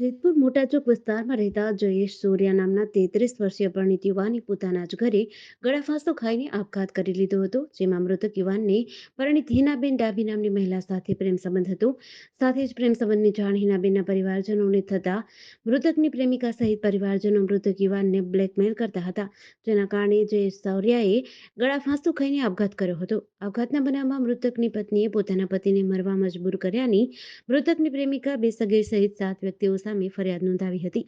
જેતપુર મોટા ચોક વિસ્તારમાં રહેતા જયેશ સોર્યા નામના તેત્રીસ વર્ષીય પરિણીત યુવાને પોતાના જ ઘરે ગળાફાંસો ખાઈને આપઘાત કરી લીધો હતો, જેમાં મૃતક યુવાનને પરિણીત હિનાબેન ડાભી નામની મહિલા સાથે પ્રેમ સંબંધ હતો. સાથે જ પ્રેમ સંબંધની જાણ હિનાબેનના પરિવારજનોને થતા મૃતકની પ્રેમિકા સહિત પરિવારજનો મૃતક યુવાનને બ્લેકમેલ કરતા હતા, જેના કારણે જયેશ સૌર્યાએ ગળાફાંસો ખાઈને આપઘાત કર્યો હતો. આપઘાતના બનાવમાં મૃતકની પત્નીએ પોતાના પતિને મરવા મજબૂર કર્યાની મૃતકની પ્રેમિકા બે સગીર સહિત સાત વ્યક્તિઓ સામે ફરિયાદ નોંધાવી હતી,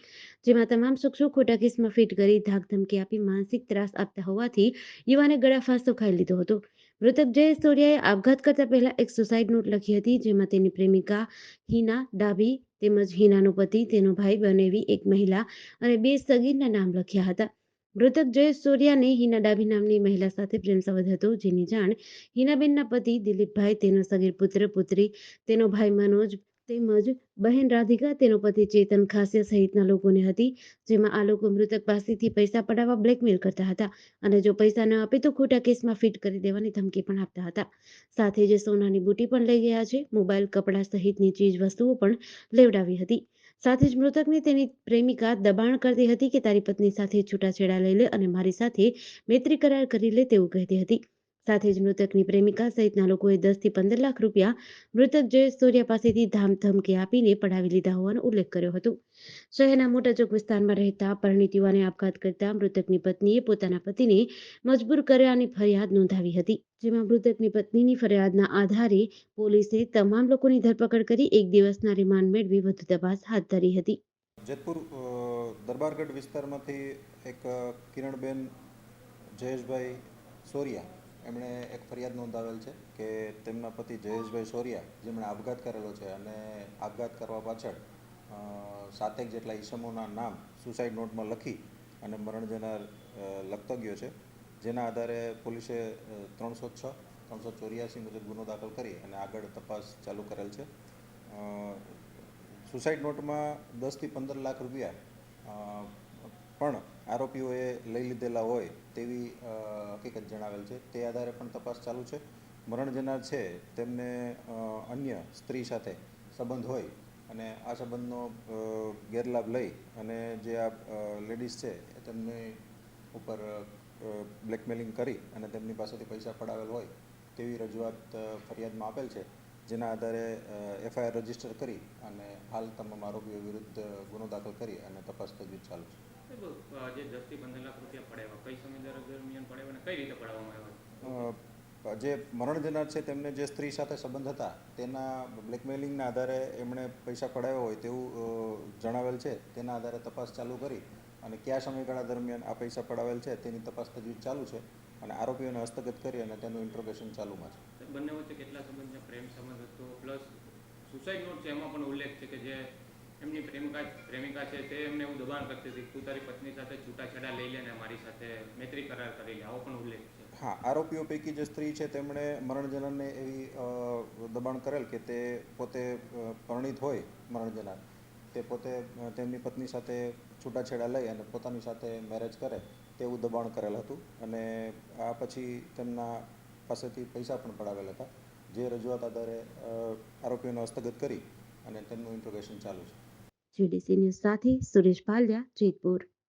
જેમાં તમામ શખ્સો ખોટા કેસમાં ફિટ કરી ધાક ધમકી આપી માનસિક ત્રાસ આપતા હોવાથી યુવાને ગળાફાંસો ખાઈ લીધો હતો. મૃતક જયેશ સોરિયાએ આપઘાત કરતા પહેલા એક સુસાઇડ નોટ લખી હતી, જેમાં તેની પ્રેમિકા હિના ડાભી તેમજ હિનાનો પતિ, તેનો ભાઈ બનેવી એક મહિલા અને બે સગીરના નામ લખ્યા હતા. મૃતક જયેશ સોરિયાને હિના ડાભી નામની મહિલા સાથે પ્રેમ સંબંધ હતો. જેની જાણ હિનાબેનના પતિ દિલીપભાઈ, તેનો સગીર પુત્ર, પુત્રી, તેનો ભાઈ મનોજ તેમજ બહેન રાધિકા, તેનો પતિ ચેતન ખાસિયા સહિતના લોકોને હતી, જેમાં આ લોકો મૃતક પાસેથી પૈસા પડાવવા બ્લેકમેલ કરતા હતા અને જો પૈસા ન આપે તો ખોટા કેસમાં ફિટ કરી દેવાની ધમકી પણ આપતા હતા. સાથે જ સોનાની બુટી પણ લઈ ગયા છે. મોબાઈલ, કપડાં સહિતની ચીજ વસ્તુઓ પણ લેવડાવી હતી. સાથે જ મૃતકને તેની પ્રેમિકા દબાણ કરતી હતી કે તારી પત્ની સાથે છૂટાછેડા લઈ લે અને મારી સાથે મૈત્રી કરાર કરી લે તેવું કહેતી હતી. સાથે જ મૃતકની પ્રેમિકા સહિતના લોકોએ દસથી પંદર લાખ રૂપિયા મૃતક જયેશ સોરિયા પાસેથી ધામ ધમકી આપીને પડાવી લીધા હોવાનો ઉલ્લેખ કર્યો હતો. શહેરના મોટા ચોક વિસ્તારમાં રહેતા પરિણીત યુવાને આપઘાત કરતા મૃતકની પત્નીએ પોતાના પતિને મજબૂર કર્યાની ફરિયાદ નોંધાવી હતી, જેમાં મૃતકની પત્નીની ફરિયાદના આધારે પોલીસે તમામ લોકોની ધરપકડ કરી એક દિવસના રિમાન્ડ મેળવી વધુ તપાસ હાથ ધરી હતી. જેતપુર દરબારગઢ વિસ્તારમાંથી એક કિરણબેન જયેશભાઈ સોરિયા એમણે એક ફરિયાદ નોંધાવેલ છે કે તેમના પતિ જયેશભાઈ સોરિયા, જેમણે આપઘાત કરેલો છે અને આપઘાત કરવા પાછળ સાતેક જેટલા ઈસમોના નામ સુસાઇડ નોટમાં લખી અને મરણ જનાર લખતો ગયો છે. જેના આધારે પોલીસે ત્રણસો છ, ત્રણસો ચોર્યાસી મુજબ ગુનો દાખલ કરી અને આગળ તપાસ ચાલુ કરેલ છે. સુસાઇડ નોટમાં દસથી પંદર લાખ રૂપિયા પણ આરોપીઓએ લઈ લીધેલા હોય તેવી હકીકત જણાવેલ છે. તે આધારે પણ તપાસ ચાલુ છે. મરણ જનાર છે, તેમને અન્ય સ્ત્રી સાથે સંબંધ હોય અને આ સંબંધનો ગેરલાભ લઈ અને જે આ લેડીઝ છે, એ તેમની ઉપર બ્લેકમેલિંગ કરી અને તેમની પાસેથી પૈસા પડાવેલ હોય તેવી રજૂઆત ફરિયાદમાં આપેલ છે. જેના આધારે એફઆઈઆર રજિસ્ટર કરી અને હાલ તમામ આરોપીઓ વિરુદ્ધ ગુનો દાખલ કરી અને તપાસ તજવીજ ચાલુ છે. જે દસથી પંદર લાખ રૂપિયા પડાવ્યા કઈ સમય દરમિયાન પડાવ્યા અને કઈ રીતે પડાવવામાં આવ્યા? જે મરણ જનાર છે તેમને જે સ્ત્રી સાથે સંબંધ હતા તેના બ્લેકમેલિંગના આધારે એમણે પૈસા પડાવ્યા હોય તેવું જણાવેલ છે. તેના આધારે તપાસ ચાલુ કરી અને કયા સમયગાળા દરમિયાન આ પૈસા પડાવેલ છે તેની તપાસ તજવીજ ચાલુ છે અને આરોપીઓને હસ્તગત કરી અને તેનું ઇન્ટ્રોગેશન ચાલુમાં છે. બંને વચ્ચે કેટલા સંબંધ છે પ્રેમ સંબંધ હતો? પ્લસ સુસાઇડ નોટ છે એમાં પણ ઉલ્લેખ છે કે જે એમની પ્રેમિકા પ્રેમિકા છે તે એમને એવું દબાણ કરતી હતી તું તારી પત્ની સાથે છૂટાછેડા લઈ લે ને મારી સાથે મૈત્રી કરાર કરી લે. આવો પણ ઉલ્લેખ છે. હા, આરોપીઓ પૈકી જે સ્ત્રી છે તેમણે મરણજનનને એવી દબાણ કરેલ કે તે પોતે પરણિત હોય મરણજનન તે પોતે તેમની પત્ની સાથે છૂટાછેડા લઈ અને પોતાની સાથે મેરેજ કરે તેવું દબાણ કરેલ હતું અને આ પછી તેમના પાસેથી પૈસા પણ પડાવેલ હતા. જે રજૂઆત આધારે આરોપીઓને હસ્તગત કરી અને તેમનું ઇન્ટ્રોગેશન ચાલુ છે. જીડીસી ન્યૂઝ સાથે સુરેશ પાલ્યા જેતપુર.